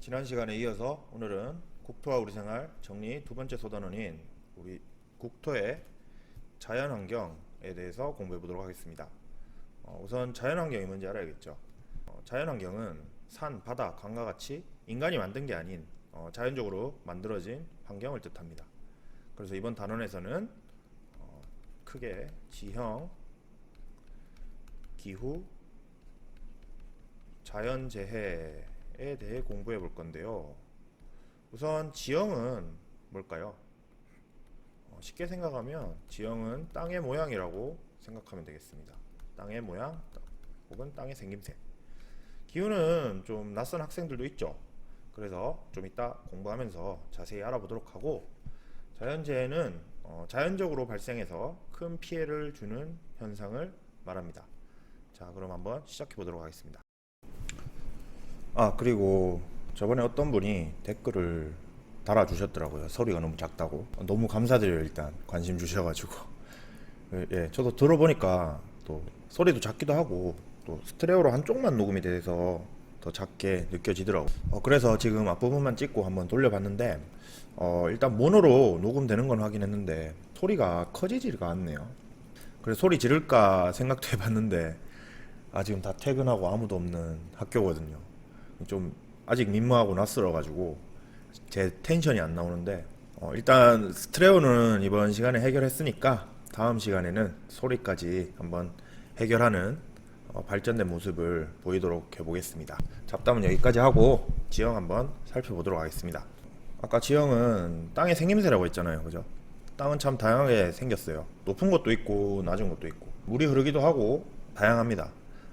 지난 시간에 이어서 오늘은 국토와 우리 생활 정리 두 번째 소단원인 우리 국토의 자연환경에 대해서 공부해 보도록 하겠습니다. 어, 우선 자연환경이 뭔지 알아야겠죠. 어, 자연환경은 산, 바다, 강과 같이 인간이 만든 게 아닌 어, 자연적으로 만들어진 환경을 뜻합니다. 그래서 이번 단원에서는 어, 크게 지형, 기후, 자연재해 에 대해 공부해 볼 건데요. 우선 지형은 뭘까요? 어, 쉽게 생각하면 지형은 땅의 모양이라고 생각하면 되겠습니다. 땅의 모양 혹은 땅의 생김새. 기후는 좀 낯선 학생들도 있죠. 그래서 좀 이따 공부하면서 자세히 알아보도록 하고 자연재해는 어, 자연적으로 발생해서 큰 피해를 주는 현상을 말합니다. 자, 그럼 한번 시작해 보도록 하겠습니다. 아, 그리고 저번에 어떤 분이 댓글을 달아주셨더라고요. 소리가 너무 작다고. 너무 감사드려요, 일단. 관심 주셔가지고. 예, 저도 들어보니까 또 소리도 작기도 하고 또 스테레오로 한쪽만 녹음이 돼서 더 작게 느껴지더라고. 어, 그래서 지금 앞부분만 찍고 한번 돌려봤는데, 어, 일단 모노로 녹음되는 건 확인했는데, 소리가 커지지가 않네요. 그래서 소리 지를까 생각도 해봤는데, 아, 지금 다 퇴근하고 아무도 없는 학교거든요. 좀 아직 민망하고 낯설어 가지고 제 텐션이 안 나오는데 어, 일단 스트레오는 이번 시간에 해결했으니까 다음 시간에는 소리까지 한번 해결하는 어, 발전된 모습을 보이도록 해보겠습니다. 잡담은 여기까지 하고 지형 한번 살펴보도록 하겠습니다. 아까 지형은 땅의 생김새라고 했잖아요, 그죠? 땅은 참 다양하게 생겼어요. 높은 것도 있고 낮은 것도 있고 물이 흐르기도 하고 다양합니다.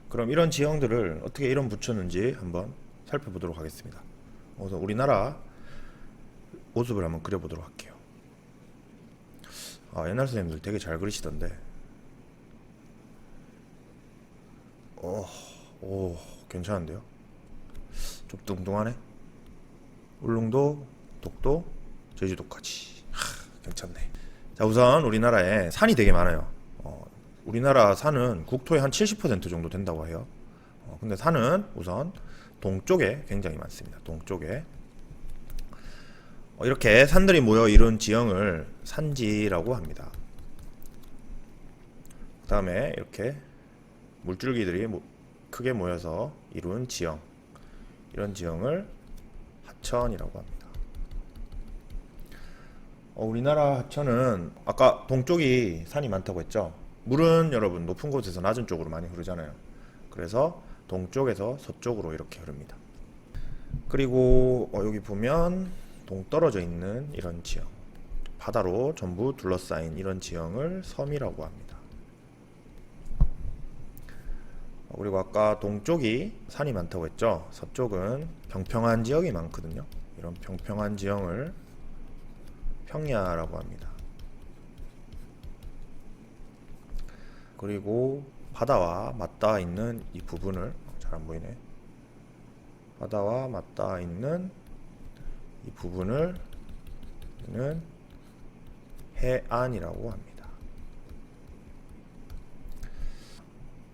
그럼 이런 지형들을 어떻게 이름 붙였는지 한번 살펴보도록 하겠습니다. 우선 우리나라 모습을 한번 그려보도록 할게요. 아, 옛날 선생님들 되게 잘 그리시던데. 오, 오, 괜찮은데요? 좀 뚱뚱하네. 울릉도, 독도, 제주도까지. 하, 괜찮네. 자, 우선 우리나라에 산이 되게 많아요. 어, 우리나라 산은 국토의 한 70% 정도 된다고 해요. 어, 근데 산은 우선 동쪽에 굉장히 많습니다. 동쪽에 어, 이렇게 산들이 모여 이룬 지형을 산지라고 합니다. 그 다음에 이렇게 물줄기들이 모- 크게 모여서 이룬 지형 이런 지형을 하천이라고 합니다. 어, 우리나라 하천은 아까 동쪽이 산이 많다고 했죠. 물은 여러분 높은 곳에서 낮은 쪽으로 많이 흐르잖아요. 그래서 동쪽에서 서쪽으로 이렇게 흐릅니다. 그리고 어, 여기 보면 동떨어져 있는 이런 지형, 바다로 전부 둘러싸인 이런 지형을 섬이라고 합니다. 어, 그리고 아까 동쪽이 산이 많다고 했죠. 서쪽은 평평한 지역이 많거든요. 이런 평평한 지형을 평야라고 합니다. 그리고 바다와 맞닿아 있는 이 부분을 잘 안 보이네. 바다와 맞닿아 있는 이 부분을 는 해안이라고 합니다.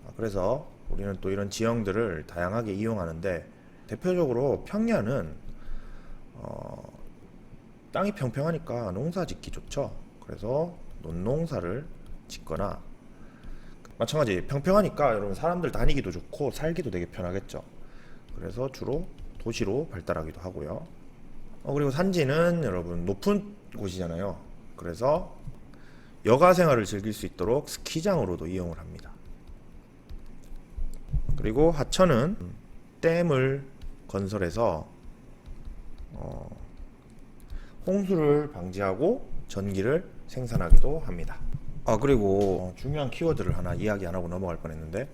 아, 그래서 우리는 또 이런 지형들을 다양하게 이용하는데 대표적으로 평야는 어, 땅이 평평하니까 농사 짓기 좋죠. 그래서 논농사를 짓거나 마찬가지 평평하니까 여러분 사람들 다니기도 좋고 살기도 되게 편하겠죠. 그래서 주로 도시로 발달하기도 하고요. 어, 그리고 산지는 여러분 높은 곳이잖아요. 그래서 여가 생활을 즐길 수 있도록 스키장으로도 이용을 합니다. 그리고 하천은 댐을 건설해서 어, 홍수를 방지하고 전기를 생산하기도 합니다. 아 그리고 어, 중요한 키워드를 하나 이야기 안 하고 넘어갈 뻔했는데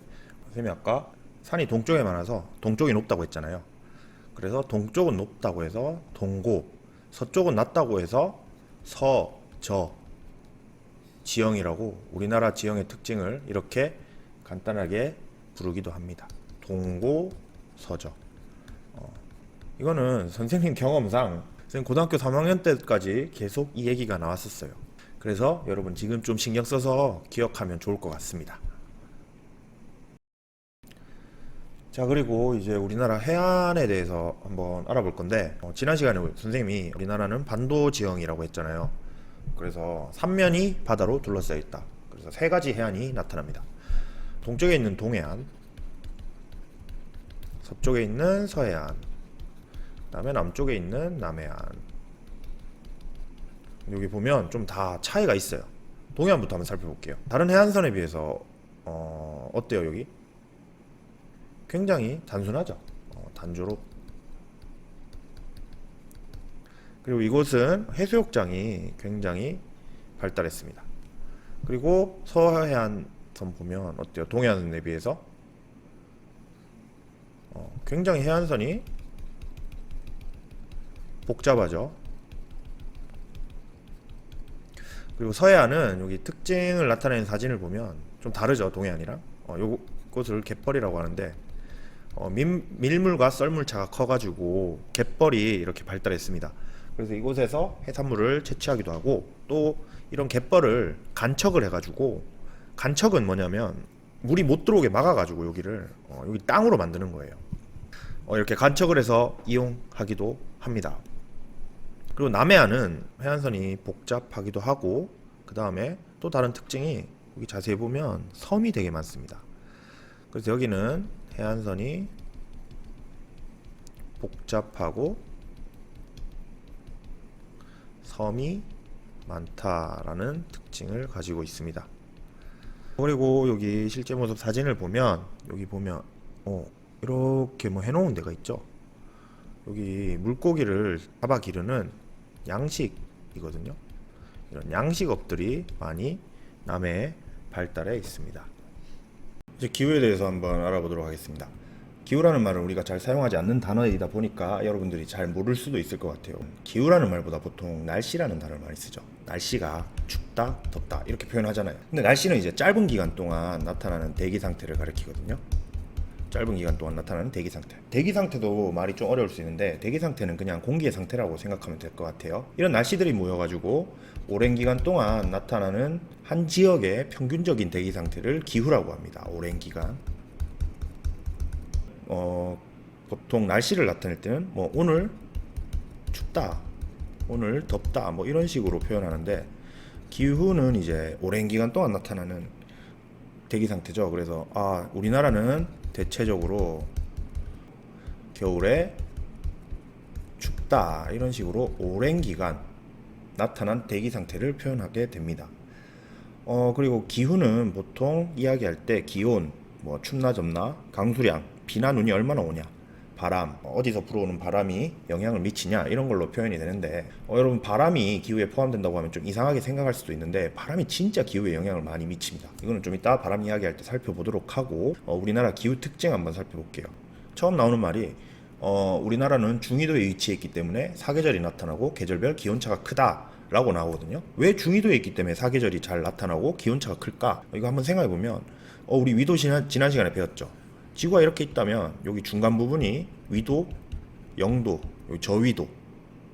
선생님이 아까 산이 동쪽에 많아서 동쪽이 높다고 했잖아요. 그래서 동쪽은 높다고 해서 동고, 서쪽은 낮다고 해서 서, 저 지형이라고 우리나라 지형의 특징을 이렇게 간단하게 부르기도 합니다. 동고, 서저. 어, 이거는 선생님 경험상 선생님 고등학교 3학년 때까지 계속 이 얘기가 나왔었어요. 그래서 여러분 지금 좀 신경 써서 기억하면 좋을 것 같습니다. 자 그리고 이제 우리나라 해안에 대해서 한번 알아볼 건데 어, 지난 시간에 선생님이 우리나라는 반도 지형이라고 했잖아요. 그래서 삼면이 바다로 둘러싸여 있다. 그래서 세 가지 해안이 나타납니다. 동쪽에 있는 동해안, 서쪽에 있는 서해안, 그다음에 남쪽에 있는 남해안. 여기 보면 좀 다 차이가 있어요. 동해안부터 한번 살펴볼게요. 다른 해안선에 비해서 어, 어때요 여기? 굉장히 단순하죠. 어, 단조롭. 그리고 이곳은 해수욕장이 굉장히 발달했습니다. 그리고 서해안선 보면 어때요? 동해안선에 비해서 어, 굉장히 해안선이 복잡하죠. 그리고 서해안은 여기 특징을 나타내는 사진을 보면 좀 다르죠 동해안이랑. 어, 요곳을 갯벌이라고 하는데 어, 민, 밀물과 썰물차가 커가지고 갯벌이 이렇게 발달했습니다. 그래서 이곳에서 해산물을 채취하기도 하고 또 이런 갯벌을 간척을 해가지고 간척은 뭐냐면 물이 못 들어오게 막아가지고 여기를 어, 여기 땅으로 만드는 거예요. 어, 이렇게 간척을 해서 이용하기도 합니다. 그리고 남해안은 해안선이 복잡하기도 하고 그 다음에 또 다른 특징이 여기 자세히 보면 섬이 되게 많습니다. 그래서 여기는 해안선이 복잡하고 섬이 많다라는 특징을 가지고 있습니다. 그리고 여기 실제 모습 사진을 보면 여기 보면 어 이렇게 뭐 해놓은 데가 있죠. 여기 물고기를 잡아 기르는 양식이거든요. 이런 양식업들이 많이 남해에 발달해 있습니다. 이제 기후에 대해서 한번 알아보도록 하겠습니다. 기후라는 말을 우리가 잘 사용하지 않는 단어이다 보니까 여러분들이 잘 모를 수도 있을 것 같아요. 기후라는 말보다 보통 날씨라는 단어를 많이 쓰죠. 날씨가 춥다, 덥다 이렇게 표현하잖아요. 근데 날씨는 이제 짧은 기간 동안 나타나는 대기 상태를 가리키거든요. 짧은 기간 동안 나타나는 대기 상태. 대기 상태도 말이 좀 어려울 수 있는데 대기 상태는 그냥 공기의 상태라고 생각하면 될 것 같아요. 이런 날씨들이 모여가지고 오랜 기간 동안 나타나는 한 지역의 평균적인 대기 상태를 기후라고 합니다. 오랜 기간. 어, 보통 날씨를 나타낼 때는 뭐 오늘 춥다, 오늘 덥다, 뭐 이런 식으로 표현하는데 기후는 이제 오랜 기간 동안 나타나는 대기 상태죠. 그래서 아 우리나라는 대체적으로 겨울에 춥다 이런 식으로 오랜 기간 나타난 대기 상태를 표현하게 됩니다. 어 그리고 기후는 보통 이야기할 때 기온, 뭐 춥나 덥나, 강수량, 비나 눈이 얼마나 오냐, 바람, 어디서 불어오는 바람이 영향을 미치냐 이런 걸로 표현이 되는데 어, 여러분 바람이 기후에 포함된다고 하면 좀 이상하게 생각할 수도 있는데 바람이 진짜 기후에 영향을 많이 미칩니다. 이거는 좀 이따 바람 이야기할 때 살펴보도록 하고 어, 우리나라 기후 특징 한번 살펴볼게요. 처음 나오는 말이 어, 우리나라는 중위도에 위치해 있기 때문에 사계절이 나타나고 계절별 기온차가 크다 라고 나오거든요. 왜 중위도에 있기 때문에 사계절이 잘 나타나고 기온차가 클까? 이거 한번 생각해 보면 어, 우리 위도 지난, 지난 시간에 배웠죠. 지구가 이렇게 있다면 여기 중간 부분이 위도, 영도, 저위도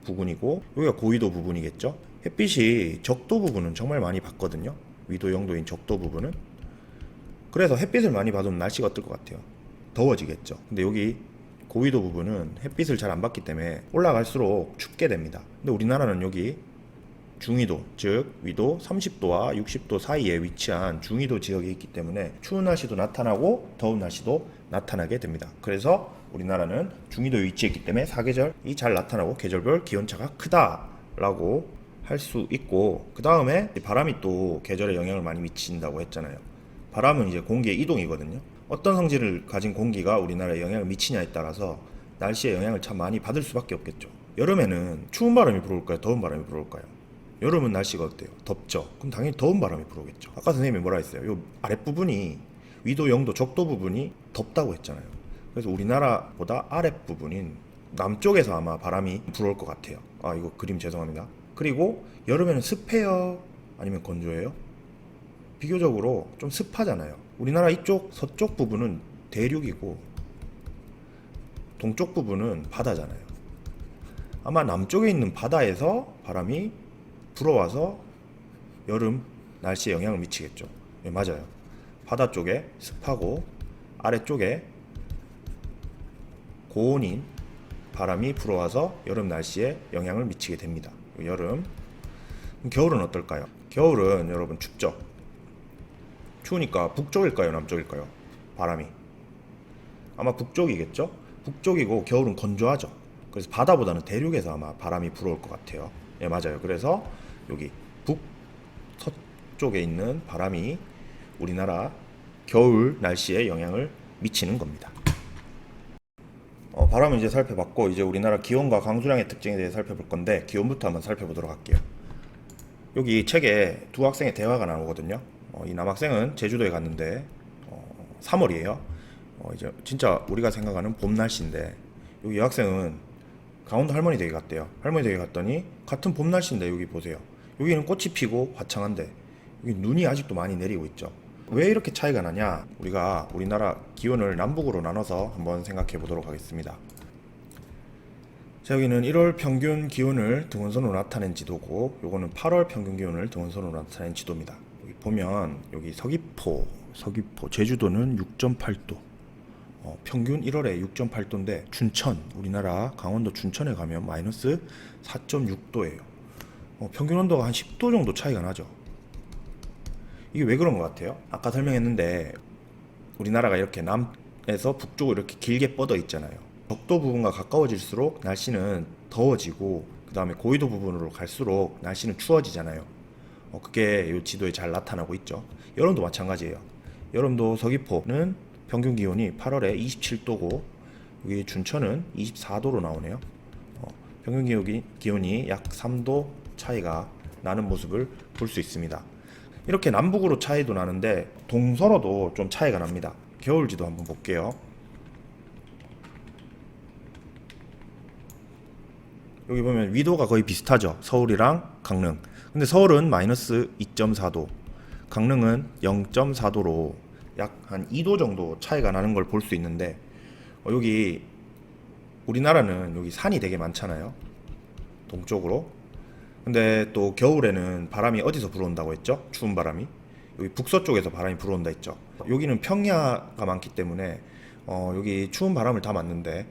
부분이고 여기가 고위도 부분이겠죠. 햇빛이 적도 부분은 정말 많이 받거든요. 위도, 영도인 적도 부분은. 그래서 햇빛을 많이 받으면 날씨가 어떨 것 같아요? 더워지겠죠. 근데 여기 고위도 부분은 햇빛을 잘 안 받기 때문에 올라갈수록 춥게 됩니다. 근데 우리나라는 여기 중위도, 즉 위도 30도와 60도 사이에 위치한 중위도 지역에 있기 때문에 추운 날씨도 나타나고 더운 날씨도 나타나게 됩니다. 그래서 우리나라는 중위도에 위치했기 때문에 사계절이 잘 나타나고 계절별 기온차가 크다라고 할 수 있고 그 다음에 바람이 또 계절에 영향을 많이 미친다고 했잖아요. 바람은 이제 공기의 이동이거든요. 어떤 성질을 가진 공기가 우리나라에 영향을 미치냐에 따라서 날씨에 영향을 참 많이 받을 수밖에 없겠죠. 여름에는 추운 바람이 불어올까요? 더운 바람이 불어올까요? 여름은 날씨가 어때요? 덥죠. 그럼 당연히 더운 바람이 불어오겠죠. 아까 선생님이 뭐라 했어요? 요 아랫부분이 위도, 영도, 적도 부분이 덥다고 했잖아요. 그래서 우리나라보다 아랫부분인 남쪽에서 아마 바람이 불어올 것 같아요. 아, 이거 그림 죄송합니다. 그리고 여름에는 습해요? 아니면 건조해요? 비교적으로 좀 습하잖아요. 우리나라 이쪽 서쪽 부분은 대륙이고 동쪽 부분은 바다잖아요. 아마 남쪽에 있는 바다에서 바람이 불어와서 여름 날씨에 영향을 미치겠죠. 네, 맞아요. 바다 쪽에 습하고 아래쪽에 고온인 바람이 불어와서 여름 날씨에 영향을 미치게 됩니다. 여름 겨울은 어떨까요? 겨울은 여러분 춥죠. 추우니까 북쪽일까요, 남쪽일까요? 바람이 아마 북쪽이겠죠. 북쪽이고 겨울은 건조하죠. 그래서 바다보다는 대륙에서 아마 바람이 불어올 것 같아요. 예, 맞아요. 그래서 여기 북 서쪽에 있는 바람이 우리나라 겨울 날씨에 영향을 미치는 겁니다. 어, 바람을 이제 살펴봤고 이제 우리나라 기온과 강수량의 특징에 대해 살펴볼 건데 기온부터 한번 살펴보도록 할게요. 여기 책에 두 학생의 대화가 나오거든요. 어, 이 남학생은 제주도에 갔는데 어, 3월이에요. 어, 이제 진짜 우리가 생각하는 봄 날씨인데 여기 여학생은 강원도 할머니 댁에 갔대요. 할머니 댁에 갔더니 같은 봄 날씨인데 여기 보세요. 여기는 꽃이 피고 화창한데 여기 눈이 아직도 많이 내리고 있죠. 왜 이렇게 차이가 나냐? 우리가 우리나라 기온을 남북으로 나눠서 한번 생각해 보도록 하겠습니다. 자, 여기는 1월 평균 기온을 등원선으로 나타낸 지도고, 요거는 8월 평균 기온을 등원선으로 나타낸 지도입니다. 여기 보면 여기 서귀포, 서귀포, 제주도는 6.8도. 어, 평균 1월에 6.8도인데 춘천, 우리나라 강원도 춘천에 가면 마이너스 4.6도예요. 어, 평균 온도가 한 10도 정도 차이가 나죠. 이게 왜 그런 것 같아요? 아까 설명했는데 우리나라가 이렇게 남에서 북쪽으로 이렇게 길게 뻗어 있잖아요. 적도 부분과 가까워질수록 날씨는 더워지고 그 다음에 고위도 부분으로 갈수록 날씨는 추워지잖아요. 어, 그게 이 지도에 잘 나타나고 있죠. 여름도 마찬가지예요. 여름도 서귀포는 평균 기온이 8월에 27도고 여기 춘천은 24도로 나오네요. 어, 평균 기온이 약 3도 차이가 나는 모습을 볼 수 있습니다. 이렇게 남북으로 차이도 나는데 동서로도 좀 차이가 납니다. 겨울지도 한번 볼게요. 여기 보면 위도가 거의 비슷하죠. 서울이랑 강릉. 근데 서울은 마이너스 2.4도, 강릉은 0.4도로 약 한 2도 정도 차이가 나는 걸 볼 수 있는데 어, 여기 우리나라는 여기 산이 되게 많잖아요. 동쪽으로. 근데 또 겨울에는 바람이 어디서 불어온다고 했죠? 추운 바람이. 여기 북서쪽에서 바람이 불어온다 했죠. 여기는 평야가 많기 때문에 어, 여기 추운 바람을 다 맞는데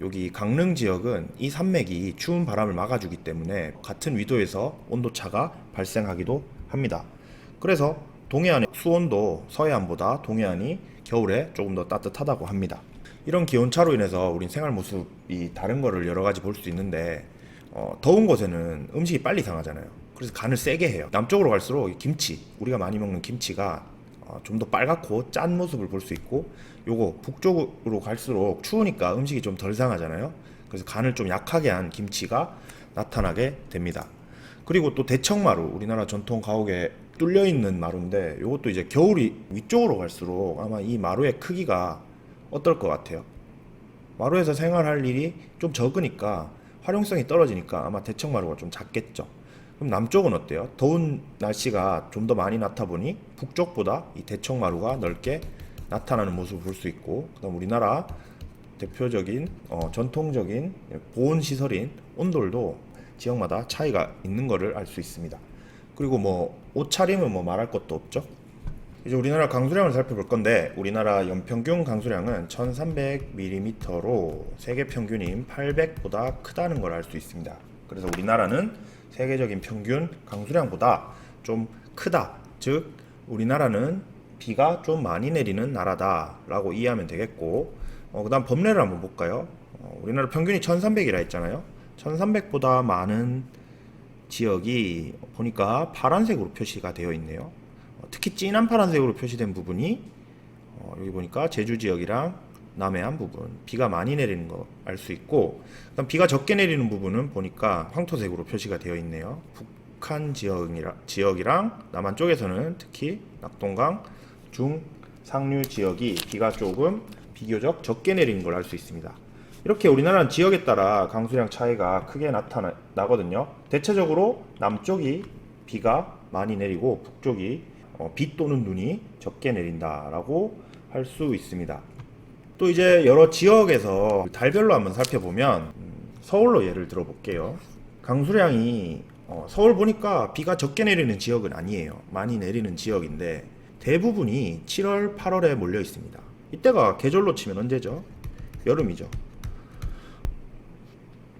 여기 강릉 지역은 이 산맥이 추운 바람을 막아주기 때문에 같은 위도에서 온도 차가 발생하기도 합니다. 그래서 동해안의 수온도 서해안보다 동해안이 겨울에 조금 더 따뜻하다고 합니다. 이런 기온차로 인해서 우린 생활 모습이 다른 거를 여러 가지 볼 수 있는데 어, 더운 곳에는 음식이 빨리 상하잖아요. 그래서 간을 세게 해요. 남쪽으로 갈수록 이 김치, 우리가 많이 먹는 김치가 어, 좀 더 빨갛고 짠 모습을 볼 수 있고 요거 북쪽으로 갈수록 추우니까 음식이 좀 덜 상하잖아요. 그래서 간을 좀 약하게 한 김치가 나타나게 됩니다. 그리고 또 대청마루, 우리나라 전통 가옥에 뚫려 있는 마루인데 요것도 이제 겨울이 위쪽으로 갈수록 아마 이 마루의 크기가 어떨 것 같아요? 마루에서 생활할 일이 좀 적으니까 활용성이 떨어지니까 아마 대청마루가 좀 작겠죠. 그럼 남쪽은 어때요? 더운 날씨가 좀 더 많이 나타 보니 북쪽보다 이 대청마루가 넓게 나타나는 모습을 볼 수 있고, 그다음 우리나라 대표적인 어, 전통적인 보온 시설인 온돌도 지역마다 차이가 있는 것을 알 수 있습니다. 그리고 뭐 옷차림은 뭐 말할 것도 없죠. 이제 우리나라 강수량을 살펴볼 건데 우리나라 연평균 강수량은 1300mm로 세계 평균인 800보다 크다는 걸 알 수 있습니다. 그래서 우리나라는 세계적인 평균 강수량보다 좀 크다. 즉 우리나라는 비가 좀 많이 내리는 나라다라고 이해하면 되겠고 어, 그다음 범례를 한번 볼까요? 어, 우리나라 평균이 1300이라 했잖아요. 1300보다 많은 지역이 보니까 파란색으로 표시가 되어 있네요. 어, 특히 진한 파란색으로 표시된 부분이 어, 여기 보니까 제주 지역이랑 남해안 부분 비가 많이 내리는 거 알 수 있고 그다음 비가 적게 내리는 부분은 보니까 황토색으로 표시가 되어 있네요. 북한 지역이라, 지역이랑 남한 쪽에서는 특히 낙동강 중 상류 지역이 비가 조금 비교적 적게 내리는 걸 알 수 있습니다. 이렇게 우리나라는 지역에 따라 강수량 차이가 크게 나타나거든요. 대체적으로 남쪽이 비가 많이 내리고 북쪽이 어, 비 또는 눈이 적게 내린다라고 할 수 있습니다. 또 이제 여러 지역에서 달별로 한번 살펴보면 음, 서울로 예를 들어 볼게요. 강수량이 어, 서울 보니까 비가 적게 내리는 지역은 아니에요. 많이 내리는 지역인데 대부분이 7월, 8월에 몰려 있습니다. 이때가 계절로 치면 언제죠? 여름이죠.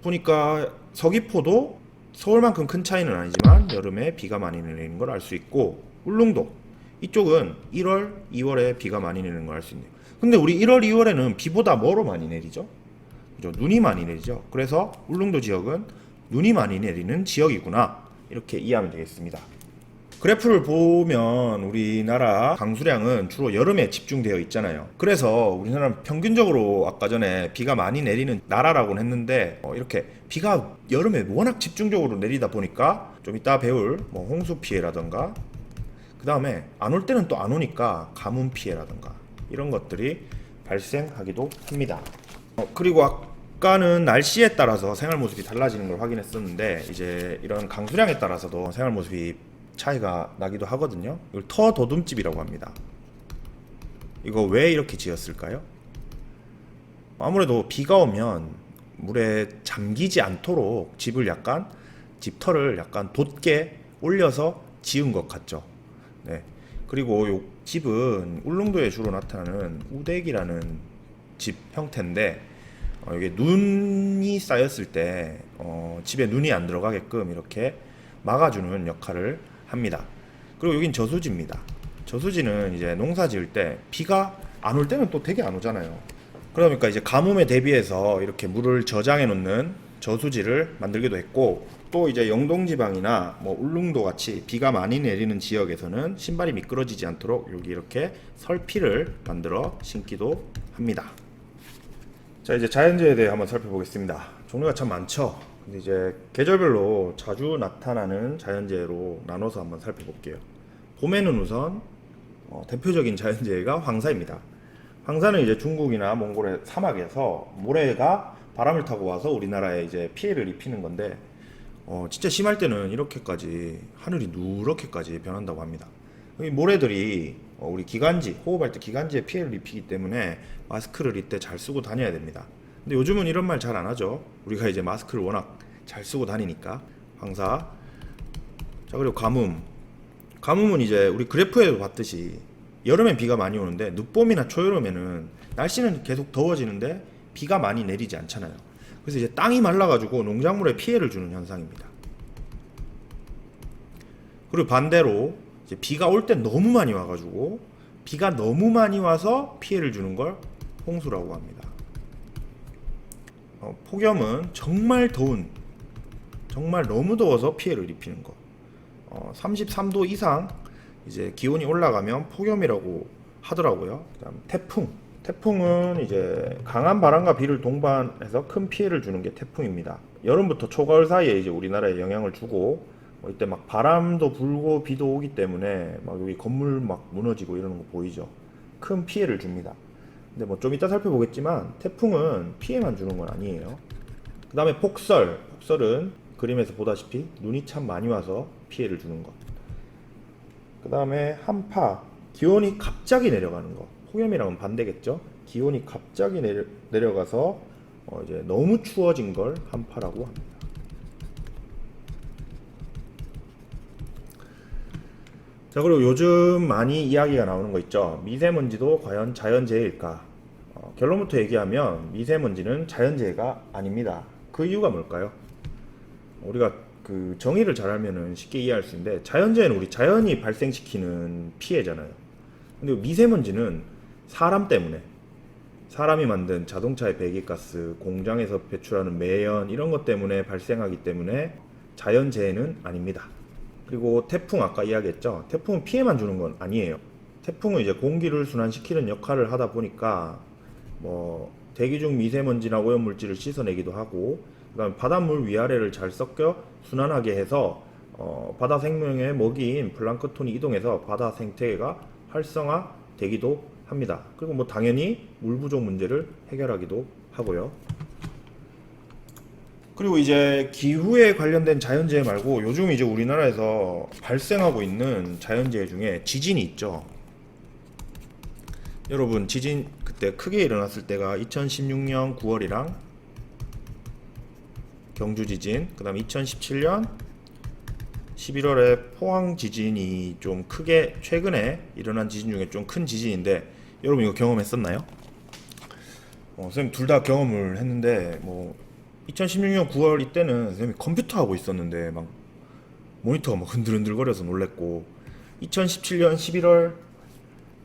보니까 서귀포도 서울만큼 큰 차이는 아니지만 여름에 비가 많이 내리는 걸 알 수 있고 울릉도 이쪽은 1월, 2월에 비가 많이 내리는 걸 알 수 있네요. 근데 우리 1월, 2월에는 비보다 뭐로 많이 내리죠? 그죠? 눈이 많이 내리죠. 그래서 울릉도 지역은 눈이 많이 내리는 지역이구나 이렇게 이해하면 되겠습니다. 그래프를 보면 우리나라 강수량은 주로 여름에 집중되어 있잖아요. 그래서 우리나라는 평균적으로 아까 전에 비가 많이 내리는 나라라고는 했는데 어, 이렇게 비가 여름에 워낙 집중적으로 내리다 보니까 좀 이따 배울 뭐 홍수 피해라던가 그 다음에 안 올 때는 또 안 오니까 가뭄 피해라던가 이런 것들이 발생하기도 합니다. 어, 그리고 아까는 날씨에 따라서 생활 모습이 달라지는 걸 확인했었는데 이제 이런 강수량에 따라서도 생활 모습이 차이가 나기도 하거든요. 이걸 터 도둠집이라고 합니다. 이거 왜 이렇게 지었을까요? 아무래도 비가 오면 물에 잠기지 않도록 집을 약간 집터를 약간 돋게 올려서 지은 것 같죠. 네. 그리고 요 집은 울릉도에 주로 나타나는 우대기라는 집 형태인데 어, 이게 눈이 쌓였을 때 어, 집에 눈이 안 들어가게끔 이렇게 막아주는 역할을 합니다. 그리고 여긴 저수지입니다. 저수지는 이제 농사 지을 때 비가 안 올 때는 또 되게 안 오잖아요. 그러니까 이제 가뭄에 대비해서 이렇게 물을 저장해 놓는 저수지를 만들기도 했고 또 이제 영동지방이나 뭐 울릉도 같이 비가 많이 내리는 지역에서는 신발이 미끄러지지 않도록 여기 이렇게 설피를 만들어 신기도 합니다. 자 이제 자연재해에 대해 한번 살펴보겠습니다. 종류가 참 많죠. 근데 이제 계절별로 자주 나타나는 자연재해로 나눠서 한번 살펴볼게요. 봄에는 우선 어, 대표적인 자연재해가 황사입니다. 황사는 이제 중국이나 몽골의 사막에서 모래가 바람을 타고 와서 우리나라에 이제 피해를 입히는 건데 어, 진짜 심할 때는 이렇게까지 하늘이 누렇게까지 변한다고 합니다. 이 모래들이 어, 우리 기관지 호흡할 때 기관지에 피해를 입히기 때문에 마스크를 이때 잘 쓰고 다녀야 됩니다. 근데 요즘은 이런 말 잘 안 하죠. 우리가 이제 마스크를 워낙 잘 쓰고 다니니까 황사. 자 그리고 가뭄. 가뭄은 이제 우리 그래프에도 봤듯이 여름엔 비가 많이 오는데 늦봄이나 초여름에는 날씨는 계속 더워지는데 비가 많이 내리지 않잖아요. 그래서 이제 땅이 말라가지고 농작물에 피해를 주는 현상입니다. 그리고 반대로 비가 올 때 너무 많이 와가지고 비가 너무 많이 와서 피해를 주는 걸 홍수라고 합니다. 어, 폭염은 정말 더운, 정말 너무 더워서 피해를 입히는 거. 어, 33도 이상 이제 기온이 올라가면 폭염이라고 하더라고요. 그다음 태풍. 태풍은 이제 강한 바람과 비를 동반해서 큰 피해를 주는 게 태풍입니다. 여름부터 초가을 사이에 이제 우리나라에 영향을 주고 뭐 이때 막 바람도 불고 비도 오기 때문에 막 여기 건물 막 무너지고 이러는 거 보이죠. 큰 피해를 줍니다. 근데 뭐 좀 이따 살펴보겠지만 태풍은 피해만 주는 건 아니에요. 그 다음에 폭설. 폭설은 그림에서 보다시피 눈이 참 많이 와서 피해를 주는 것. 그 다음에 한파. 기온이 갑자기 내려가는 거. 폭염이랑은 반대겠죠. 기온이 갑자기 내려, 내려 가서 어 이제 너무 추워진 걸 한파라고 합니다. 자 그리고 요즘 많이 이야기가 나오는 거 있죠. 미세먼지도 과연 자연재해일까? 어, 결론부터 얘기하면 미세먼지는 자연재해가 아닙니다. 그 이유가 뭘까요? 우리가 그 정의를 잘 알면은 쉽게 이해할 수 있는데 자연재해는 우리 자연이 발생시키는 피해잖아요. 근데 미세먼지는 사람 때문에 사람이 만든 자동차의 배기가스, 공장에서 배출하는 매연 이런 것 때문에 발생하기 때문에 자연재해는 아닙니다. 그리고 태풍 아까 이야기했죠. 태풍은 피해만 주는 건 아니에요. 태풍은 이제 공기를 순환시키는 역할을 하다 보니까 뭐 대기 중 미세먼지나 오염물질을 씻어내기도 하고 그다음에 바닷물 위아래를 잘 섞여 순환하게 해서 어, 바다 생명의 먹이인 플랑크톤이 이동해서 바다 생태계가 활성화 되기도 합니다. 그리고 뭐 당연히 물 부족 문제를 해결하기도 하고요. 그리고 이제 기후에 관련된 자연재해 말고 요즘 이제 우리나라에서 발생하고 있는 자연재해 중에 지진이 있죠. 여러분 지진 그때 크게 일어났을 때가 2016년 9월이랑 경주 지진, 그다음 2017년 11월에 포항 지진이 좀 크게 최근에 일어난 지진 중에 좀 큰 지진인데 여러분 이거 경험했었나요? 어, 선생님 둘 다 경험을 했는데 뭐 2016년 9월 이때는 선생님이 컴퓨터 하고 있었는데 막 모니터가 막 흔들흔들거려서 놀랬고 2017년 11월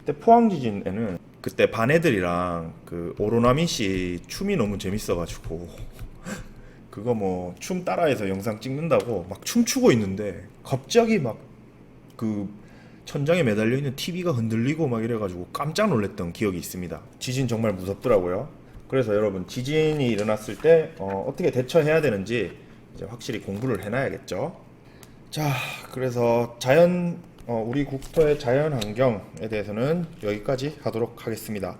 그때 포항 지진에는 그때 반 애들이랑 그 오로나미 씨 춤이 너무 재밌어가지고 그거 뭐 춤 따라해서 영상 찍는다고 막 춤추고 있는데 갑자기 막 그 천장에 매달려 있는 TV가 흔들리고 막 이래가지고 깜짝 놀랐던 기억이 있습니다. 지진 정말 무섭더라고요. 그래서 여러분 지진이 일어났을 때 어, 어떻게 대처해야 되는지 이제 확실히 공부를 해놔야겠죠. 자, 그래서 자연 어, 우리 국토의 자연 환경에 대해서는 여기까지 하도록 하겠습니다.